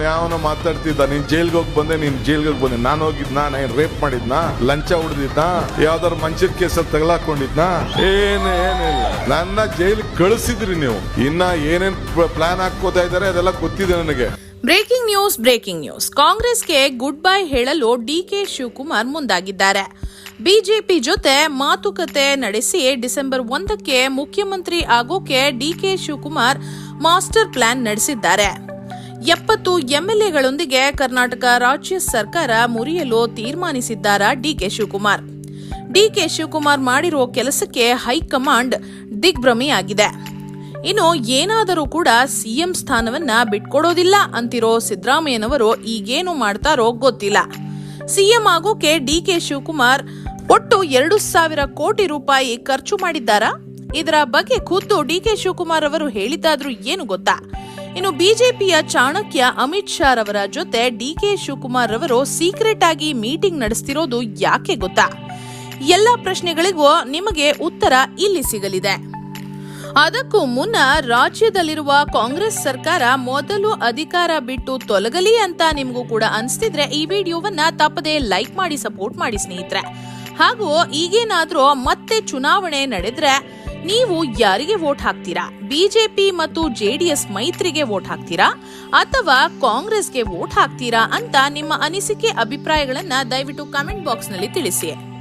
ಯಾವನ ಮಾತಾಡ್ತಿದ್ದ, ನೀನ್ ಜೈಲ್ಗೆ ಹೋಗಿ ಬಂದೆ, ನೀನ್ ಜೈಲ್ಗೆ ಹೋಗಿ ಬಂದೆ. ನಾನು ಹೋಗಿದ್ನ, ನಾನು ರೇಪ್ ಮಾಡಿದ್ನ, ಲಂಚ ಹೊಡೆದಿದ್ನ, ಯಾವ್ದಾರು ಮಂಚದ ಕೇಸಲ್ಲಿ ತಗಲಾಕೊಂಡಿದ್ನ. ಏನೇ ಏನಿಲ್ಲ ನನ್ನ ಜೈಲ್ ಕಳಿಸಿದ್ರಿ ನೀವು. ಇನ್ನ ಏನೇನ್ ಪ್ಲಾನ್ ಹಾಕೋತಾ ಇದಾರೆ, ಅದೆಲ್ಲ ಗೊತ್ತಿದೆ ನನಗೆ. Breaking news breaking news. ಕಾಂಗ್ರೆಸ್ಗೆ ಗುಡ್ ಬೈ ಹೇಳಲು ಡಿ ಕೆ ಶಿವಕುಮಾರ್ ಮುಂದಾಗಿದ್ದಾರೆ. ಬಿಜೆಪಿ ಜೊತೆ ಮಾತುಕತೆ ನಡೆಸಿ ಡಿಸೆಂಬರ್ ಒಂದಕ್ಕೆ ಮುಖ್ಯಮಂತ್ರಿ ಆಗೋಕೆ D K Shivakumar master plan ನಡೆಸಿದ್ದಾರೆ. ಎಪ್ಪತ್ತು ಎಂಎಲ್ಎಗಳೊಂದಿಗೆ ಕರ್ನಾಟಕ ರಾಜ್ಯ ಸರ್ಕಾರ ಮುರಿಯಲು ತೀರ್ಮಾನಿಸಿದ್ದಾರ D K Shivakumar. D K Shivakumar ಮಾಡಿರುವ ಕೆಲಸಕ್ಕೆ ಹೈಕಮಾಂಡ್ ದಿಗ್ಭ್ರಮೆಯಾಗಿದೆ. ಇನ್ನು ಏನಾದರೂ ಕೂಡ ಸಿಎಂ ಸ್ಥಾನವನ್ನ ಬಿಟ್ಕೊಡೋದಿಲ್ಲ ಅಂತಿರೋ ಸಿದ್ದರಾಮಯ್ಯನವರು ಈಗೇನು ಮಾಡ್ತಾರೋ ಗೊತ್ತಿಲ್ಲ. ಸಿಎಂ ಆಗೋಕೆ ಡಿಕೆ ಶಿವಕುಮಾರ್ ಒಟ್ಟು ಎರಡು ಸಾವಿರ ಕೋಟಿ ರೂಪಾಯಿ ಖರ್ಚು ಮಾಡಿದ್ದಾರಾ? ಇದರ ಬಗ್ಗೆ ಖುದ್ದು ಡಿಕೆ ಶಿವಕುಮಾರ್ ಅವರು ಹೇಳಿದ್ದಾದ್ರೂ ಏನು ಗೊತ್ತಾ? ಇನ್ನು ಬಿಜೆಪಿಯ ಚಾಣಕ್ಯ ಅಮಿತ್ ಶಾ ರವರ ಜೊತೆ ಡಿಕೆ ಶಿವಕುಮಾರ್ ರವರು ಸೀಕ್ರೆಟ್ ಆಗಿ ಮೀಟಿಂಗ್ ನಡೆಸ್ತಿರೋದು ಯಾಕೆ ಗೊತ್ತಾ? ಎಲ್ಲ ಪ್ರಶ್ನೆಗಳಿಗೂ ನಿಮಗೆ ಉತ್ತರ ಇಲ್ಲಿ ಸಿಗಲಿದೆ. ಅದಕ್ಕೂ ಮುನ್ನ ರಾಜ್ಯದಲ್ಲಿರುವ ಕಾಂಗ್ರೆಸ್ ಸರ್ಕಾರ ಮೊದಲು ಅಧಿಕಾರ ಬಿಟ್ಟು ತೊಲಗಲಿ ಅಂತ ನಿಮಗೂ ಕೂಡ ಅನಿಸ್ತಿದ್ರೆ ಈ ವಿಡಿಯೋವನ್ನ ತಪ್ಪದೆ ಲೈಕ್ ಮಾಡಿ, ಸಪೋರ್ಟ್ ಮಾಡಿ ಸ್ನೇಹಿತರೆ. ಹಾಗೂ ಈಗೇನಾದರೂ ಮತ್ತೆ ಚುನಾವಣೆ ನಡೆದ್ರೆ ನೀವು ಯಾರಿಗೆ ವೋಟ್ ಹಾಕ್ತೀರಾ? ಬಿಜೆಪಿ ಮತ್ತು ಜೆಡಿಎಸ್ ಮೈತ್ರಿಗೆ ವೋಟ್ ಹಾಕ್ತೀರಾ? ಅಥವಾ ಕಾಂಗ್ರೆಸ್ಗೆ ವೋಟ್ ಹಾಕ್ತೀರಾ ಅಂತ ನಿಮ್ಮ ಅನಿಸಿಕೆ ಅಭಿಪ್ರಾಯಗಳನ್ನ ದಯವಿಟ್ಟು ಕಮೆಂಟ್ ಬಾಕ್ಸ್ನಲ್ಲಿ ತಿಳಿಸಿ.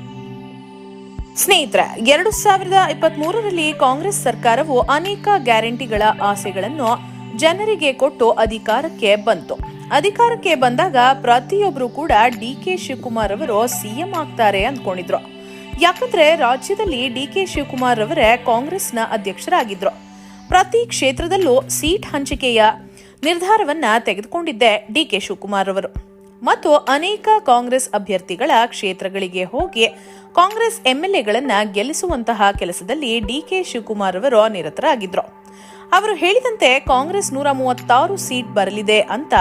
ಸ್ನೇಹಿತರೆ, ಎರಡು ಸಾವಿರದ ಇಪ್ಪತ್ತ್ ಮೂರರಲ್ಲಿ ಕಾಂಗ್ರೆಸ್ ಸರ್ಕಾರವು ಅನೇಕ ಗ್ಯಾರಂಟಿಗಳ ಆಸೆಗಳನ್ನು ಜನರಿಗೆ ಕೊಟ್ಟು ಅಧಿಕಾರಕ್ಕೆ ಬಂತು. ಅಧಿಕಾರಕ್ಕೆ ಬಂದಾಗ ಪ್ರತಿಯೊಬ್ಬರು ಕೂಡ ಡಿ ಕೆ ಶಿವಕುಮಾರ್ ಅವರು ಸಿಎಂ ಆಗ್ತಾರೆ ಅಂದ್ಕೊಂಡಿದ್ರು. ಯಾಕಂದ್ರೆ ರಾಜ್ಯದಲ್ಲಿ ಡಿ ಕೆ ಶಿವಕುಮಾರ್ ಅವರೇ ಕಾಂಗ್ರೆಸ್ನ ಅಧ್ಯಕ್ಷರಾಗಿದ್ರು. ಪ್ರತಿ ಕ್ಷೇತ್ರದಲ್ಲೂ ಸೀಟ್ ಹಂಚಿಕೆಯ ನಿರ್ಧಾರವನ್ನ ತೆಗೆದುಕೊಂಡಿದ್ದೆ ಡಿ ಕೆ ಶಿವಕುಮಾರ್ ಅವರು ಮತ್ತು ಅನೇಕ ಕಾಂಗ್ರೆಸ್ ಅಭ್ಯರ್ಥಿಗಳ ಕ್ಷೇತ್ರಗಳಿಗೆ ಹೋಗಿ ಕಾಂಗ್ರೆಸ್ ಎಂಎಲ್ಎಗಳನ್ನ ಗೆಲ್ಲಿಸುವಂತಹ ಕೆಲಸದಲ್ಲಿ ಡಿ ಕೆ ಶಿವಕುಮಾರ್ ಅವರು ನಿರತರಾಗಿದ್ರು. ಅವರು ಹೇಳಿದಂತೆ ಕಾಂಗ್ರೆಸ್ ನೂರ ಮೂವತ್ತಾರು ಸೀಟ್ ಬರಲಿದೆ ಅಂತ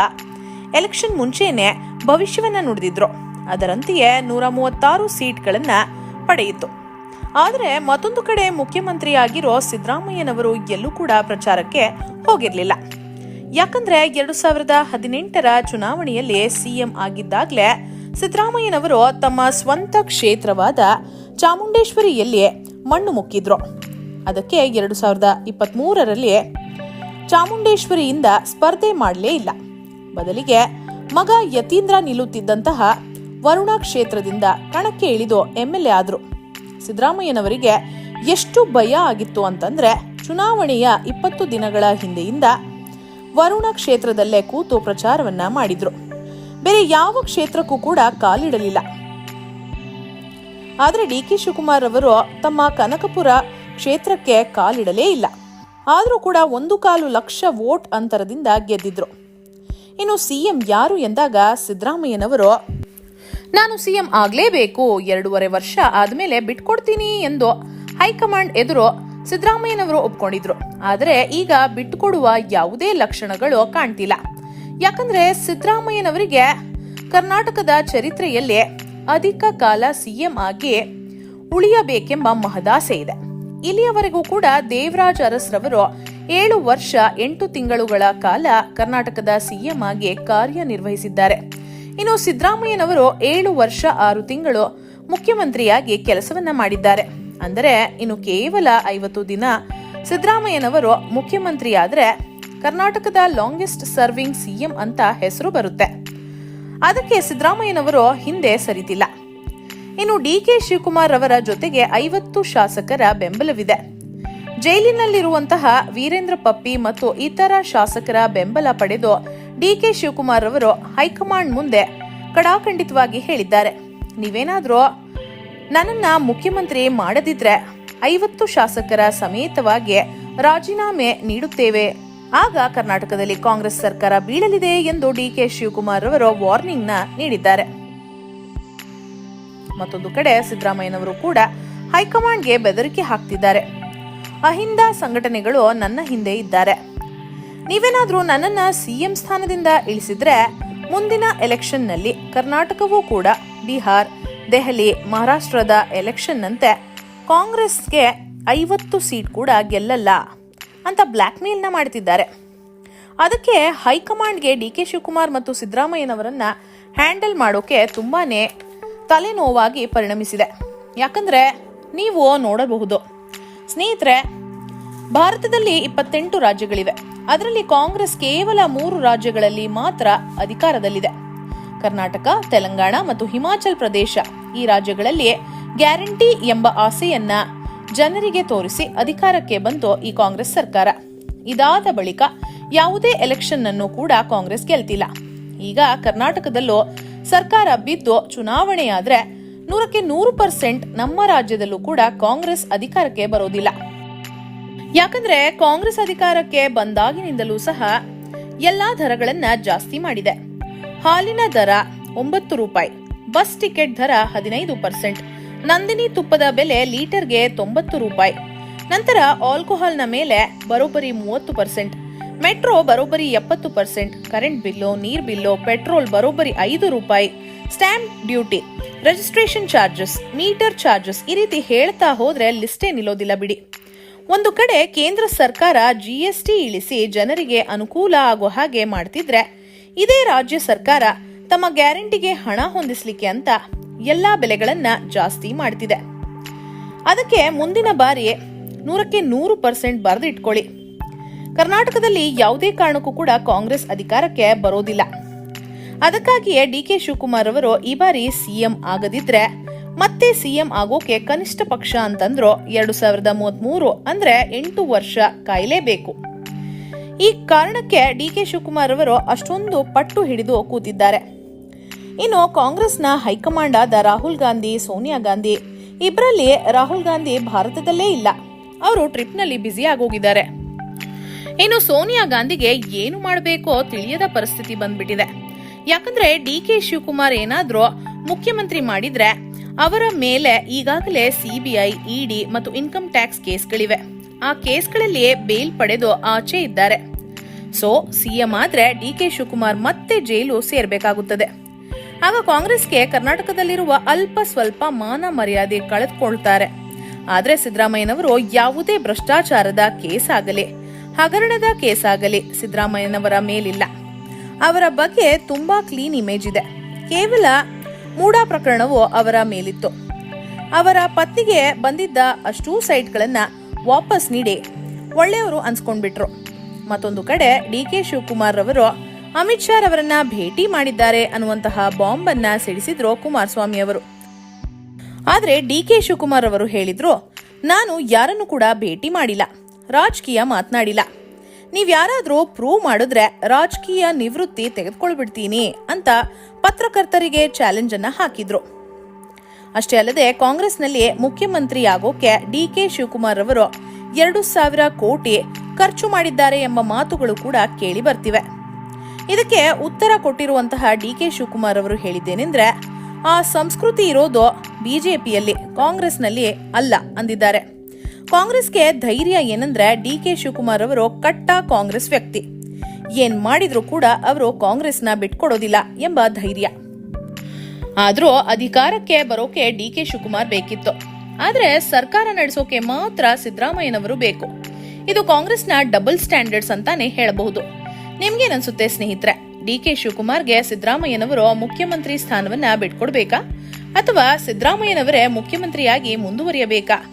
ಎಲೆಕ್ಷನ್ ಮುಂಚೆನೆ ಭವಿಷ್ಯವನ್ನ ನುಡಿದಿದ್ರು. ಅದರಂತೆಯೇ ನೂರ ಮೂವತ್ತಾರು ಸೀಟ್ಗಳನ್ನ ಪಡೆಯಿತು ಆದರೆ ಮತ್ತೊಂದು ಕಡೆ ಮುಖ್ಯಮಂತ್ರಿಯಾಗಿರೋ ಸಿದ್ದರಾಮಯ್ಯನವರು ಎಲ್ಲೂ ಕೂಡ ಪ್ರಚಾರಕ್ಕೆ ಹೋಗಿರಲಿಲ್ಲ. ಯಾಕಂದ್ರೆ ಎರಡು ಸಾವಿರದ ಹದಿನೆಂಟರ ಚುನಾವಣೆಯಲ್ಲಿ ಸಿಎಂ ಆಗಿದ್ದಾಗಲೇ ಸಿದ್ದರಾಮಯ್ಯನವರು ತಮ್ಮ ಸ್ವಂತ ಕ್ಷೇತ್ರವಾದ ಚಾಮುಂಡೇಶ್ವರಿಯಲ್ಲಿ ಮಣ್ಣು ಮುಕ್ಕಿದ್ರು. ಅದಕ್ಕೆ ಎರಡು ಸಾವಿರದ ಇಪ್ಪತ್ತ್ ಮೂರರಲ್ಲಿ ಚಾಮುಂಡೇಶ್ವರಿಯಿಂದ ಸ್ಪರ್ಧೆ ಮಾಡಲೇ ಇಲ್ಲ. ಬದಲಿಗೆ ಮಗ ಯತೀಂದ್ರ ನಿಲ್ಲುತ್ತಿದ್ದಂತಹ ವರುಣಾ ಕ್ಷೇತ್ರದಿಂದ ಕಣಕ್ಕೆ ಇಳಿದು ಎಂಎಲ್ಎ ಆದ್ರು. ಸಿದ್ದರಾಮಯ್ಯನವರಿಗೆ ಎಷ್ಟು ಭಯ ಆಗಿತ್ತು ಅಂತಂದ್ರೆ ಚುನಾವಣೆಯ ಇಪ್ಪತ್ತು ದಿನಗಳ ಹಿಂದೆಯಿಂದ ವರುಣ ಕ್ಷೇತ್ರದಲ್ಲೇ ಕೂತು ಪ್ರಚಾರವನ್ನ ಮಾಡಿದ್ರು. ಬೇರೆ ಯಾವ ಕ್ಷೇತ್ರಕ್ಕೂ ಕೂಡ ಕಾಲಿಡಲಿಲ್ಲ. ಆದರೆ ಡಿ ಕೆ ಶಿವಕುಮಾರ್ ಅವರು ತಮ್ಮ ಕನಕಪುರ ಕ್ಷೇತ್ರಕ್ಕೆ ಕಾಲಿಡಲೇ ಇಲ್ಲ. ಆದರೂ ಕೂಡ ಒಂದು ಕಾಲು ಲಕ್ಷ ವೋಟ್ ಅಂತರದಿಂದ ಗೆದ್ದಿದ್ರು. ಇನ್ನು ಸಿಎಂ ಯಾರು ಎಂದಾಗ ಸಿದ್ದರಾಮಯ್ಯನವರು ನಾನು ಸಿಎಂ ಆಗಲೇಬೇಕು, ಎರಡೂವರೆ ವರ್ಷ ಆದಮೇಲೆ ಬಿಟ್ಕೊಡ್ತೀನಿ ಎಂದು ಹೈಕಮಾಂಡ್ ಎದುರು ಸಿದ್ದರಾಮಯ್ಯನವರು ಒಪ್ಕೊಂಡಿದ್ರು. ಆದರೆ ಈಗ ಬಿಟ್ಟುಕೊಡುವ ಯಾವುದೇ ಲಕ್ಷಣಗಳು ಕಾಣ್ತಿಲ್ಲ. ಯಾಕಂದ್ರೆ ಸಿದ್ದರಾಮಯ್ಯನವರಿಗೆ ಕರ್ನಾಟಕದ ಚರಿತ್ರೆಯಲ್ಲಿ ಅಧಿಕ ಕಾಲ ಸಿಎಂ ಆಗಿ ಉಳಿಯಬೇಕೆಂಬ ಮಹದಾಸೆ ಇದೆ. ಇಲ್ಲಿಯವರೆಗೂ ಕೂಡ ದೇವರಾಜ್ ಅರಸ್ರವರು ಏಳು ವರ್ಷ ಎಂಟು ತಿಂಗಳುಗಳ ಕಾಲ ಕರ್ನಾಟಕದ ಸಿಎಂ ಆಗಿ ಕಾರ್ಯನಿರ್ವಹಿಸಿದ್ದಾರೆ. ಇನ್ನು ಸಿದ್ದರಾಮಯ್ಯನವರು ಏಳು ವರ್ಷ ಆರು ತಿಂಗಳು ಮುಖ್ಯಮಂತ್ರಿಯಾಗಿ ಕೆಲಸವನ್ನ ಮಾಡಿದ್ದಾರೆ. ಅಂದರೆ ಇನ್ನು ಕೇವಲ ಐವತ್ತು ದಿನ ಸಿದ್ದರಾಮಯ್ಯನವರು ಮುಖ್ಯಮಂತ್ರಿಯಾದರೆ ಕರ್ನಾಟಕದ ಲಾಂಗೆಸ್ಟ್ ಸರ್ವಿಂಗ್ ಸಿಎಂ ಅಂತ ಹೆಸರು ಬರುತ್ತೆ. ಅದಕ್ಕೆ ಸಿದ್ದರಾಮಯ್ಯನವರು ಹಿಂದೆ ಸರಿತಿಲ್ಲ. ಇನ್ನು ಡಿ ಕೆ ಶಿವಕುಮಾರ್ ಅವರ ಜೊತೆಗೆ ಐವತ್ತು ಶಾಸಕರ ಬೆಂಬಲವಿದೆ. ಜೈಲಿನಲ್ಲಿರುವಂತಹ ವೀರೇಂದ್ರ ಪಪ್ಪಿ ಮತ್ತು ಇತರ ಶಾಸಕರ ಬೆಂಬಲ ಪಡೆದು ಡಿ ಕೆ ಶಿವಕುಮಾರ್ ಅವರು ಹೈಕಮಾಂಡ್ ಮುಂದೆ ಕಡಾಖಂಡಿತವಾಗಿ ಹೇಳಿದ್ದಾರೆ. ನೀವೇನಾದರೂ ನನ್ನನ್ನ ಮುಖ್ಯಮಂತ್ರಿ ಮಾಡದಿದ್ರೆ ಐವತ್ತು ಶಾಸಕರ ಸಮೇತವಾಗಿ ರಾಜೀನಾಮೆ ನೀಡುತ್ತೇವೆ. ಆಗ ಕರ್ನಾಟಕದಲ್ಲಿ ಕಾಂಗ್ರೆಸ್ ಸರ್ಕಾರ ಬೀಳಲಿದೆ ಎಂದು ಡಿಕೆ ಶಿವಕುಮಾರ್ ಅವರು ವಾರ್ನಿಂಗ್ನ ನೀಡಿದ್ದಾರೆ. ಮತ್ತೊಂದು ಕಡೆ ಸಿದ್ದರಾಮಯ್ಯನವರು ಕೂಡ ಹೈಕಮಾಂಡ್ಗೆ ಬೆದರಿಕೆ ಹಾಕ್ತಿದ್ದಾರೆ. ಅಹಿಂದ ಸಂಘಟನೆಗಳು ನನ್ನ ಹಿಂದೆ ಇದ್ದಾರೆ. ನೀವೇನಾದ್ರೂ ನನ್ನನ್ನ ಸಿಎಂ ಸ್ಥಾನದಿಂದ ಇಳಿಸಿದ್ರೆ ಮುಂದಿನ ಎಲೆಕ್ಷನ್ನಲ್ಲಿ ಕರ್ನಾಟಕವೂ ಕೂಡ ಬಿಹಾರ್, ದೆಹಲಿ, ಮಹಾರಾಷ್ಟ್ರದ ಎಲೆಕ್ಷನ್ನಂತೆ ಕಾಂಗ್ರೆಸ್ಗೆ ಐವತ್ತು ಸೀಟ್ ಕೂಡ ಗೆಲ್ಲಲ್ಲ ಅಂತ ಬ್ಲ್ಯಾಕ್ ಮೇಲ್ನ ಮಾಡ್ತಿದ್ದಾರೆ. ಅದಕ್ಕೆ ಹೈಕಮಾಂಡ್ಗೆ ಡಿ ಕೆ ಶಿವಕುಮಾರ್ ಮತ್ತು ಸಿದ್ದರಾಮಯ್ಯನವರನ್ನ ಹ್ಯಾಂಡಲ್ ಮಾಡೋಕೆ ತುಂಬಾನೇ ತಲೆನೋವಾಗಿ ಪರಿಣಮಿಸಿದೆ. ಯಾಕಂದ್ರೆ ನೀವು ನೋಡಬಹುದು, ಸ್ನೇಹಿತರೆ, ಭಾರತದಲ್ಲಿ ಇಪ್ಪತ್ತೆಂಟು ರಾಜ್ಯಗಳಿವೆ. ಅದರಲ್ಲಿ ಕಾಂಗ್ರೆಸ್ ಕೇವಲ ಮೂರು ರಾಜ್ಯಗಳಲ್ಲಿ ಮಾತ್ರ ಅಧಿಕಾರದಲ್ಲಿದೆ. ಕರ್ನಾಟಕ, ತೆಲಂಗಾಣ ಮತ್ತು ಹಿಮಾಚಲ್ ಪ್ರದೇಶ ಈ ರಾಜ್ಯಗಳಲ್ಲಿ ಗ್ಯಾರಂಟಿ ಎಂಬ ಆಸೆಯನ್ನ ಜನರಿಗೆ ತೋರಿಸಿ ಅಧಿಕಾರಕ್ಕೆ ಬಂತು ಈ ಕಾಂಗ್ರೆಸ್ ಸರ್ಕಾರ. ಇದಾದ ಬಳಿಕ ಯಾವುದೇ ಎಲೆಕ್ಷನ್ ಅನ್ನು ಕೂಡ ಕಾಂಗ್ರೆಸ್ ಗೆಲ್ತಿಲ್ಲ. ಈಗ ಕರ್ನಾಟಕದಲ್ಲೂ ಸರ್ಕಾರ ಬಿದ್ದು ಚುನಾವಣೆಯಾದ್ರೆ ನೂರಕ್ಕೆ ನೂರು ಪರ್ಸೆಂಟ್ ನಮ್ಮ ರಾಜ್ಯದಲ್ಲೂ ಕೂಡ ಕಾಂಗ್ರೆಸ್ ಅಧಿಕಾರಕ್ಕೆ ಬರೋದಿಲ್ಲ. ಯಾಕಂದ್ರೆ ಕಾಂಗ್ರೆಸ್ ಅಧಿಕಾರಕ್ಕೆ ಬಂದಾಗಿನಿಂದಲೂ ಸಹ ಎಲ್ಲಾ ದರಗಳನ್ನ ಜಾಸ್ತಿ ಮಾಡಿದೆ. ಹಾಲಿನ ದರ ಒಂಬತ್ತು ರೂಪಾಯಿ, ಬಸ್ ಟಿಕೆಟ್ ದರ ಹದಿನೈದು ಪರ್ಸೆಂಟ್, ನಂದಿನಿ ತುಪ್ಪದ ಬೆಲೆ ಲೀಟರ್ಗೆ ತೊಂಬತ್ತು ರೂಪಾಯಿ, ನಂತರ ಆಲ್ಕೋಹಾಲ್ನ ಮೇಲೆ ಬರೋಬ್ಬರಿ ಮೂವತ್ತು ಪರ್ಸೆಂಟ್, ಮೆಟ್ರೋ ಬರೋಬ್ಬರಿ ಎಪ್ಪತ್ತು ಪರ್ಸೆಂಟ್, ಕರೆಂಟ್ ಬಿಲ್ಲು, ನೀರ್ ಬಿಲ್ಲು, ಪೆಟ್ರೋಲ್ ಬರೋಬ್ಬರಿ ಐದು ರೂಪಾಯಿ, stamp duty, registration charges, meter charges ಈ ರೀತಿ ಹೇಳ್ತಾ ಹೋದ್ರೆ ಲಿಸ್ಟೇ ನಿಲ್ಲೋದಿಲ್ಲ ಬಿಡಿ. ಒಂದು ಕಡೆ ಕೇಂದ್ರ ಸರ್ಕಾರ ಜಿಎಸ್ಟಿ ಇಳಿಸಿ ಜನರಿಗೆ ಅನುಕೂಲ ಆಗೋ ಹಾಗೆ ಮಾಡ್ತಿದ್ರೆ ಇದೇ ರಾಜ್ಯ ಸರ್ಕಾರ ತಮ್ಮ ಗ್ಯಾರಂಟಿಗೆ ಹಣ ಹೊಂದಿಸ್ಲಿಕ್ಕೆ ಅಂತ ಎಲ್ಲಾ ಬೆಲೆಗಳನ್ನ ಜಾಸ್ತಿ ಮಾಡ್ತಿದೆ. ಅದಕ್ಕೆ ಮುಂದಿನ ಬಾರಿ ನೂರಕ್ಕೆ ನೂರು ಪರ್ಸೆಂಟ್ ಬರೆದಿಟ್ಕೊಳ್ಳಿ ಕರ್ನಾಟಕದಲ್ಲಿ ಯಾವುದೇ ಕಾರಣಕ್ಕೂ ಕೂಡ ಕಾಂಗ್ರೆಸ್ ಅಧಿಕಾರಕ್ಕೆ ಬರೋದಿಲ್ಲ. ಅದಕ್ಕಾಗಿಯೇ ಡಿ ಕೆ ಶಿವಕುಮಾರ್ ಅವರು ಈ ಬಾರಿ ಸಿಎಂ ಆಗದಿದ್ರೆ ಮತ್ತೆ ಸಿಎಂ ಆಗೋಕೆ ಕನಿಷ್ಠ ಪಕ್ಷ ಅಂತಂದ್ರು ಎರಡು ಸಾವಿರದ ಮೂವತ್ತ್ಮೂರು ಅಂದ್ರೆ ಎಂಟು ವರ್ಷ ಕಾಯಲೇಬೇಕು. ಈ ಕಾರಣಕ್ಕೆ ಡಿ ಕೆ ಶಿವಕುಮಾರ್ ಅವರು ಅಷ್ಟೊಂದು ಪಟ್ಟು ಹಿಡಿದು ಕೂತಿದ್ದಾರೆ. ಇನ್ನು ಕಾಂಗ್ರೆಸ್ನ ಹೈಕಮಾಂಡ್ ಆದ ರಾಹುಲ್ ಗಾಂಧಿ, ಸೋನಿಯಾ ಗಾಂಧಿ ಇಬ್ಬರಲ್ಲಿ ರಾಹುಲ್ ಗಾಂಧಿ ಭಾರತದಲ್ಲೇ ಇಲ್ಲ. ಅವರು ಟ್ರಿಪ್ನಲ್ಲಿ ಬ್ಯುಸಿ ಆಗೋಗಿದ್ದಾರೆ ಇನ್ನು ಸೋನಿಯಾ ಗಾಂಧಿಗೆ ಏನು ಮಾಡಬೇಕೋ ತಿಳಿಯದ ಪರಿಸ್ಥಿತಿ ಬಂದ್ಬಿಟ್ಟಿದೆ. ಯಾಕಂದ್ರೆ ಡಿ ಕೆ ಶಿವಕುಮಾರ್ ಏನಾದ್ರೂ ಮುಖ್ಯಮಂತ್ರಿ ಮಾಡಿದ್ರೆ ಅವರ ಮೇಲೆ ಈಗಾಗಲೇ ಸಿಬಿಐ, ಇಡಿ ಮತ್ತು ಇನ್ಕಮ್ ಟ್ಯಾಕ್ಸ್ ಕೇಸ್ಗಳಿವೆ. ಆ ಕೇಸ್ಗಳಲ್ಲಿಯೇ ಬೇಲ್ ಪಡೆದು ಆಚೆ ಇದ್ದಾರೆ. ಸೊ, ಸಿಎಂ ಆದ್ರೆ ಡಿ ಕೆ ಶಿವಕುಮಾರ್ ಮತ್ತೆ ಜೈಲು ಸೇರ್ಬೇಕಾಗುತ್ತದೆ. ಆಗ ಕಾಂಗ್ರೆಸ್ಗೆ ಕರ್ನಾಟಕದಲ್ಲಿರುವ ಅಲ್ಪ ಸ್ವಲ್ಪ ಮಾನ ಮರ್ಯಾದೆ ಕಳೆದುಕೊಳ್ತಾರೆ. ಆದ್ರೆ ಸಿದ್ದರಾಮಯ್ಯನವರು ಯಾವುದೇ ಭ್ರಷ್ಟಾಚಾರದ ಕೇಸ್ ಆಗಲಿ ಹಗರಣದ ಕೇಸ್ ಆಗಲಿ ಸಿದ್ದರಾಮಯ್ಯನವರ ಮೇಲಿಲ್ಲ. ಅವರ ಬಗ್ಗೆ ತುಂಬಾ ಕ್ಲೀನ್ ಇಮೇಜ್ ಇದೆ. ಕೇವಲ ಮೂಡ ಪ್ರಕರಣವು ಅವರ ಮೇಲಿತ್ತು. ಅವರ ಪತ್ನಿಗೆ ಬಂದಿದ್ದ ಅಷ್ಟೂ ಸೈಟ್ಗಳನ್ನ ವಾಪಸ್ ನೀಡಿ ಒಳ್ಳೆಯವರು ಅನ್ಸ್ಕೊಂಡ್ಬಿಟ್ರು. ಮತ್ತೊಂದು ಕಡೆ ಡಿ ಕೆ ಶಿವಕುಮಾರ್ ಅವರು ಅಮಿತ್ ಶಾ ರವರನ್ನ ಭೇಟಿ ಮಾಡಿದ್ದಾರೆ ಅನ್ನುವಂತಹ ಬಾಂಬ್ ಅನ್ನ ಸಿಡಿಸಿದ್ರು ಕುಮಾರಸ್ವಾಮಿ ಅವರು. ಆದ್ರೆ ಡಿ ಕೆ ಶಿವಕುಮಾರ್ ಅವರು ಹೇಳಿದ್ರು, ನಾನು ಯಾರನ್ನು ಕೂಡ ಭೇಟಿ ಮಾಡಿಲ್ಲ, ರಾಜಕೀಯ ಮಾತನಾಡಿಲ್ಲ. ನೀವ್ ಯಾರಾದ್ರೂ ಪ್ರೂವ್ ಮಾಡಿದ್ರೆ ರಾಜಕೀಯ ನಿವೃತ್ತಿ ತೆಗೆದುಕೊಳ್ಬಿಡ್ತೀನಿ ಅಂತ ಪತ್ರಕರ್ತರಿಗೆ ಚಾಲೆಂಜ್ ಅನ್ನ ಹಾಕಿದ್ರು. ಅಷ್ಟೇ ಅಲ್ಲದೆ ಕಾಂಗ್ರೆಸ್ನಲ್ಲಿ ಮುಖ್ಯಮಂತ್ರಿ ಆಗೋಕೆ ಡಿ ಕೆ ಶಿವಕುಮಾರ್ ಅವರು ಎರಡು ಸಾವಿರ ಕೋಟಿ ಖರ್ಚು ಮಾಡಿದ್ದಾರೆ ಎಂಬ ಮಾತುಗಳು ಕೂಡ ಕೇಳಿ ಬರ್ತಿವೆ. ಇದಕ್ಕೆ ಉತ್ತರ ಕೊಟ್ಟಿರುವಂತಹ ಡಿ ಕೆ ಶಿವಕುಮಾರ್ ಅವರು ಹೇಳಿದ್ದೇನೆಂದ್ರೆ, ಆ ಸಂಸ್ಕೃತಿ ಇರೋದು ಬಿಜೆಪಿಯಲ್ಲಿ ಕಾಂಗ್ರೆಸ್ನಲ್ಲಿ ಅಲ್ಲ ಅಂದಿದ್ದಾರೆ. ಕಾಂಗ್ರೆಸ್ಗೆ ಧೈರ್ಯ ಏನಂದ್ರೆ ಡಿ ಕೆ ಶಿವಕುಮಾರ್ ಅವರು ಕಟ್ಟ ಕಾಂಗ್ರೆಸ್ ವ್ಯಕ್ತಿ. ಏನ್ ಮಾಡಿದ್ರು ಕೂಡ ಅವರು ಕಾಂಗ್ರೆಸ್ನ ಬಿಟ್ಕೊಡೋದಿಲ್ಲ ಎಂಬ ಧೈರ್ಯ. ಆದ್ರೂ ಅಧಿಕಾರಕ್ಕೆ ಬರೋಕೆ ಡಿ ಕೆ ಶಿವಕುಮಾರ್ ಬೇಕಿತ್ತು. ಆದ್ರೆ ಸರ್ಕಾರ ನಡೆಸೋಕೆ ಮಾತ್ರ ಸಿದ್ದರಾಮಯ್ಯನವರು ಬೇಕು. ಇದು ಕಾಂಗ್ರೆಸ್ನ ಡಬಲ್ ಸ್ಟ್ಯಾಂಡರ್ಡ್ಸ್ ಅಂತಾನೆ ಹೇಳಬಹುದು. ನಿಮ್ಗೇನನ್ಸುತ್ತೆ ಸ್ನೇಹಿತರೆ? ಡಿ ಕೆ ಶಿವಕುಮಾರ್ಗೆ ಸಿದ್ದರಾಮಯ್ಯನವರು ಮುಖ್ಯಮಂತ್ರಿ ಸ್ಥಾನವನ್ನ ಬಿಟ್ಕೊಡ್ಬೇಕಾ? ಅಥವಾ ಸಿದ್ದರಾಮಯ್ಯನವರೇ ಮುಖ್ಯಮಂತ್ರಿಯಾಗಿ ಮುಂದುವರಿಯಬೇಕಾ?